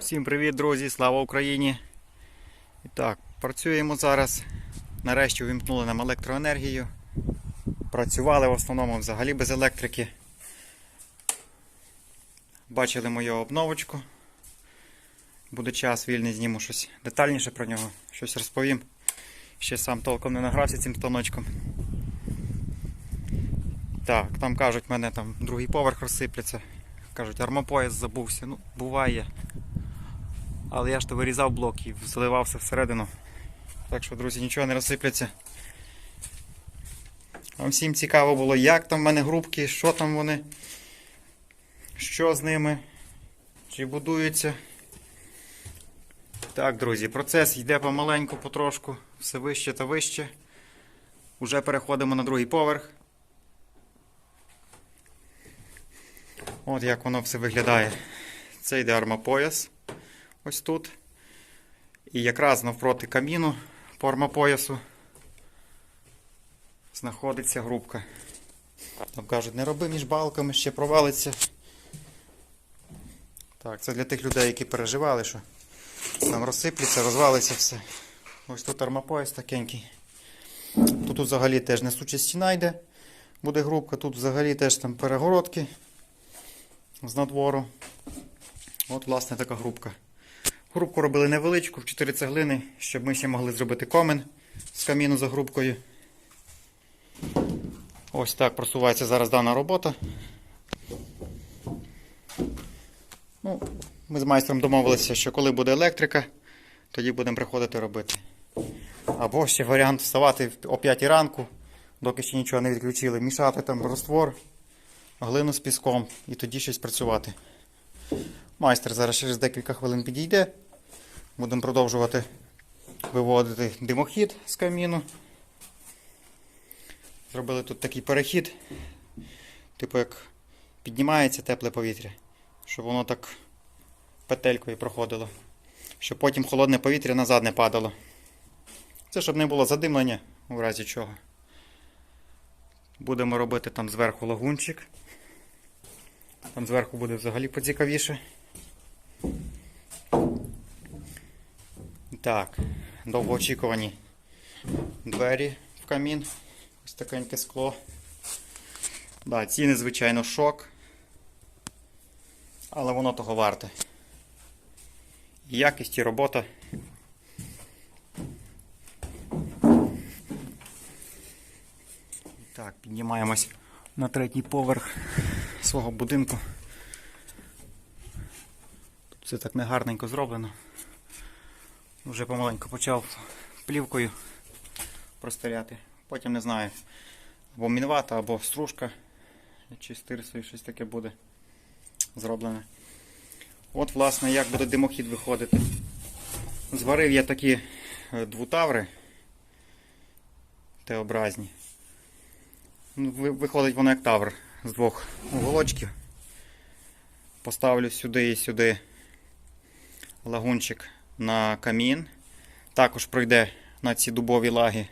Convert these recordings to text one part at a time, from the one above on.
Всім привіт, друзі! Слава Україні! І так, працюємо зараз. Нарешті увімкнули нам електроенергію. Працювали в основному взагалі без електрики. Бачили мою обновочку. Буде час вільний, зніму щось детальніше про нього, щось розповім. Ще сам толком не награвся цим станочком. Так, там кажуть, мене там другий поверх розсипляться. Кажуть, армопояс забувся. Ну, буває. Але я ж то вирізав блок і заливався всередину. Так що, друзі, нічого не розсипляться. Вам всім цікаво було, як там в мене грубки, що там вони, що з ними, чи будуються. Так, друзі, процес йде помаленьку, потрошку, все вище та вище. Уже переходимо на другий поверх. От як воно все виглядає. Це йде армопояс. Ось тут. І якраз навпроти каміну по армопоясу знаходиться грубка. Там кажуть, не роби між балками, ще провалиться. Так, це для тих людей, які переживали, що там розсиплеться, розвалиться все. Ось тут армопояс такенький. Тут, взагалі теж несуча стіна йде, буде грубка, тут взагалі теж там перегородки з надвору. От, власне, така грубка. Грубку робили невеличку, в 4 цеглини, щоб ми ще могли зробити комен з каміну за грубкою. Ось так просувається зараз дана робота. Ну, ми з майстром домовилися, що коли буде електрика, тоді будемо приходити робити. Або ще варіант вставати о 5 ранку, доки ще нічого не відключили, мішати там роствор, глину з піском і тоді щось працювати. Майстер зараз через декілька хвилин підійде. Будемо продовжувати виводити димохід з каміну. Зробили тут такий перехід, типу як піднімається тепле повітря, щоб воно так петелькою проходило, щоб потім холодне повітря назад не падало. Це щоб не було задимлення у разі чого. Будемо робити там зверху лагунчик. Там зверху буде взагалі поцікавіше. Так, довгоочікувані двері в камін. Ось такеньке скло. Да, ціни, звичайно, шок. Але воно того варте. Якість і робота. Так, піднімаємось на третій поверх свого будинку. Тут все так негарненько зроблено. Вже помаленьку почав плівкою простеляти. Потім не знаю, або мінвата, або стружка, чи стирсою щось таке буде зроблене. От, власне, як буде димохід виходити. Зварив я такі е, двутаври Т-образні. Ну, Виходить воно як тавр з двох уголочків. Поставлю сюди і сюди лагунчик на камін. Також пройде на ці дубові лаги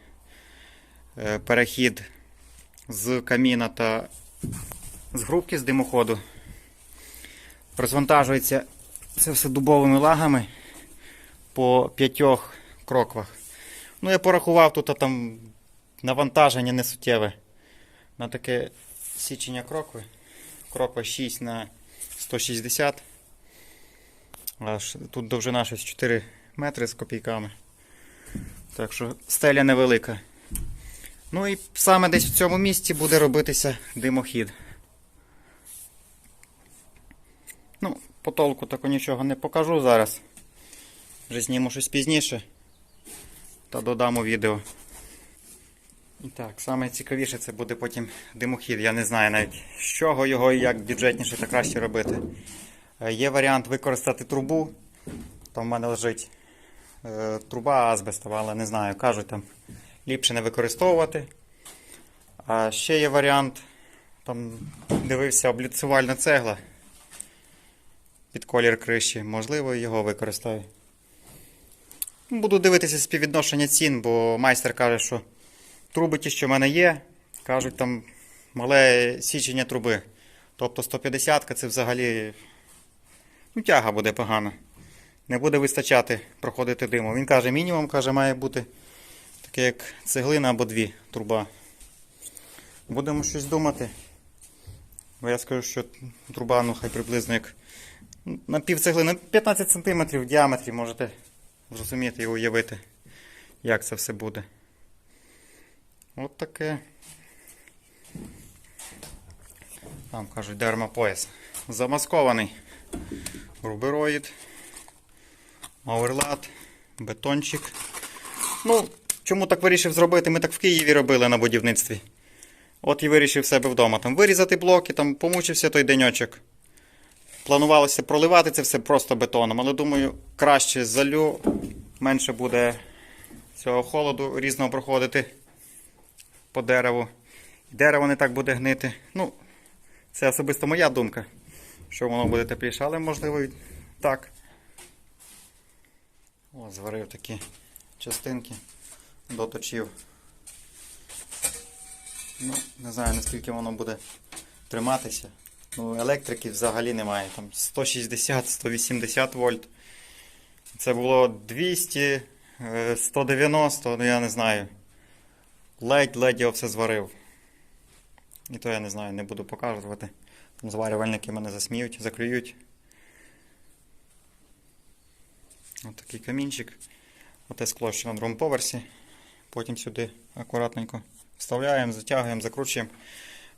е, перехід з каміна та з грубки з димоходу. Розвантажується це все дубовими лагами по п'ятьох кроквах. Ну, я порахував тут а там навантаження несуттєве на таке січення крокви. Кроква 6 на 160. Аж тут довжина щось 4 метри з копійками. Так що стеля невелика. Ну і саме десь в цьому місці буде робитися димохід. Ну, по толку тако нічого не покажу зараз. Вже зніму щось пізніше. Та додам у відео. І так, саме цікавіше це буде потім димохід. Я не знаю навіть з чого його і як бюджетніше та краще робити. Е, Є варіант використати трубу. Там в мене лежить е, труба азбестова, але не знаю, кажуть там ліпше не використовувати. А ще є варіант, там дивився обліцювальна цегла під колір криші. Можливо, його використаю. Буду дивитися співвідношення цін, бо майстер каже, що труби ті, що в мене є, кажуть, там мале січення труби. Тобто 150 це взагалі ну, тяга буде погана. не буде вистачати проходити диму. Він каже, мінімум каже, має бути таке як цеглина або дві труба. Будемо щось думати. Бо я скажу, що труба, ну хай приблизно як на пів цеглини, 15 см в діаметрі можете зрозуміти і уявити, як це все буде. От таке. Там кажуть дермопояс. Замаскований рубероїд, оверлад, бетончик. Ну, чому так вирішив зробити? Ми так в Києві робили на будівництві. От і вирішив себе вдома там вирізати блоки, там помучився той деньочок. Планувалося проливати це все просто бетоном, але думаю, краще залю, менше буде цього холоду різного проходити по дереву. Дерево не так буде гнити. Ну, це особисто моя думка, що воно буде тепліше, але можливо і так. О, зварив такі частинки, доточив. Ну, не знаю наскільки воно буде триматися. Ну, електрики взагалі немає. Там 160-180 вольт. Це було 200, е, 190, ну я не знаю. Ледь-ледь я все зварив. І то я не знаю, не буду показувати. Зварювальники мене засміють, заклюють. Ось такий камінчик. Оте скло ще на другому поверсі. Потім сюди акуратненько вставляємо, затягуємо, закручуємо.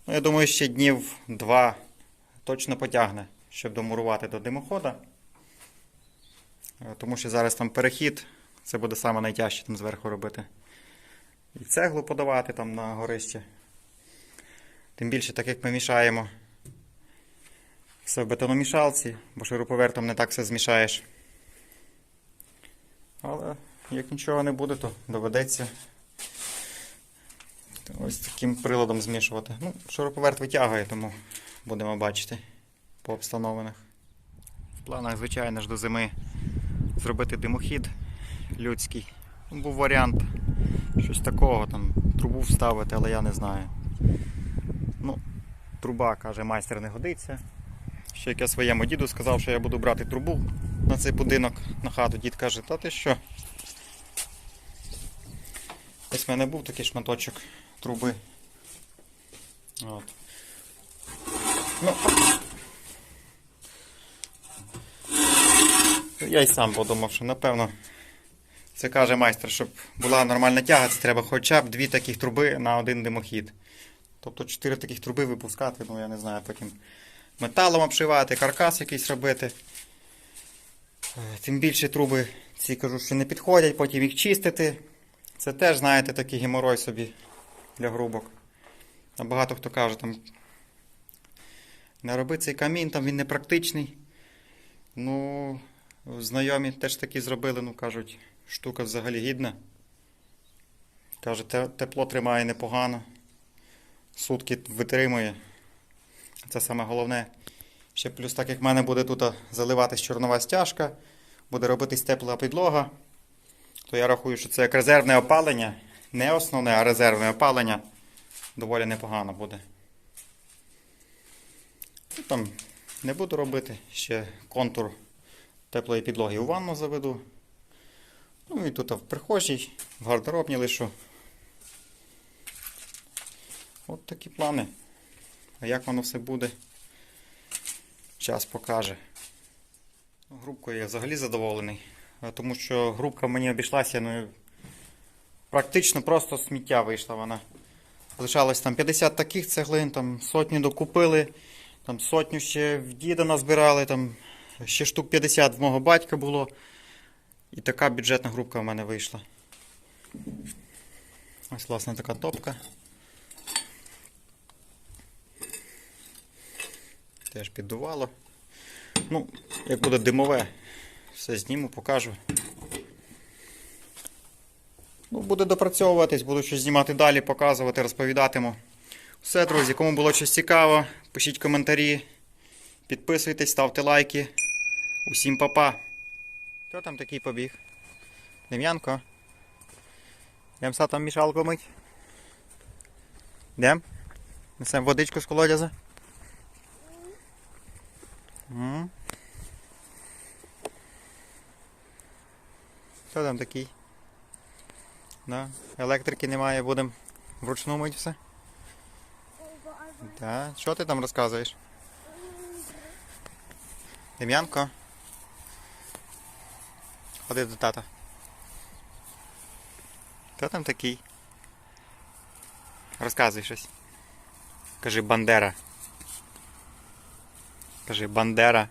Ну, я думаю, ще днів два точно потягне, щоб домурувати до димохода. Е, Тому що зараз там перехід, це буде саме найтяжче там зверху робити. І цеглу подавати там на горище. Тим більше, так як ми мішаємо все в бетономішалці, бо шуруповертом не так все змішаєш. Але як нічого не буде, то доведеться ось таким приладом змішувати. Ну, шуруповерт витягує, тому будемо бачити по обстановинах. В планах, звичайно ж, до зими зробити димохід людський. Був варіант щось такого, там трубу вставити, але я не знаю. Ну, труба, каже, майстер не годиться. Ще як я своєму діду сказав, що я буду брати трубу на цей будинок на хату. Дід каже, та ти що? Ось в мене був такий шматочок труби. От. Ну, я й сам подумав, що напевно це каже майстер, щоб була нормальна тяга, це треба хоча б дві таких труби на один димохід. Тобто чотири таких труби випускати, ну я не знаю, потім металом обшивати, каркас якийсь робити. Е, Тим більше труби ці кажу, що не підходять, потім їх чистити. Це теж, знаєте, такий геморой собі для грубок. А багато хто каже, там не роби цей камін, там він непрактичний. Ну, знайомі теж такі зробили, ну кажуть, штука взагалі гідна. Каже, тепло тримає непогано. Сутки витримує. Це саме головне. Ще плюс, так як в мене буде тут заливатись чорнова стяжка, буде робитись тепла підлога, то я рахую, що це як резервне опалення. Не основне, а резервне опалення доволі непогано буде. Ну, там не буду робити ще контур теплої підлоги у ванну заведу. Ну і тут в прихожій, в гардеробні лишу. От такі плани. А як воно все буде, час покаже. Грубкою я взагалі задоволений, тому що грубка мені обійшлася, ну практично просто сміття вийшла вона. Лишалось там 50 таких цеглин, там сотню докупили, там сотню ще в діда назбирали, там ще штук 50 в мого батька було. І така бюджетна грубка в мене вийшла. Ось, власне, така топка. Теж піддувало. Ну, як буде димове, все зніму, покажу. Ну, буде допрацьовуватись, буду щось знімати далі, показувати, розповідатиму. Все, друзі, кому було щось цікаво, пишіть коментарі, підписуйтесь, ставте лайки. Усім па-па. Хто там такий побіг? Дем'янко? Йдем са там мішалку мить. Йдем? Несем водичку з колодяза. М. Хто там такий? Да. Електрики немає, будемо вручну мити все. Так. Що ти там розказуєш? Дем'янко? Ходи до тата. Хто там такий? Розказуй щось. Кажи Бандера. Кажи Бандера.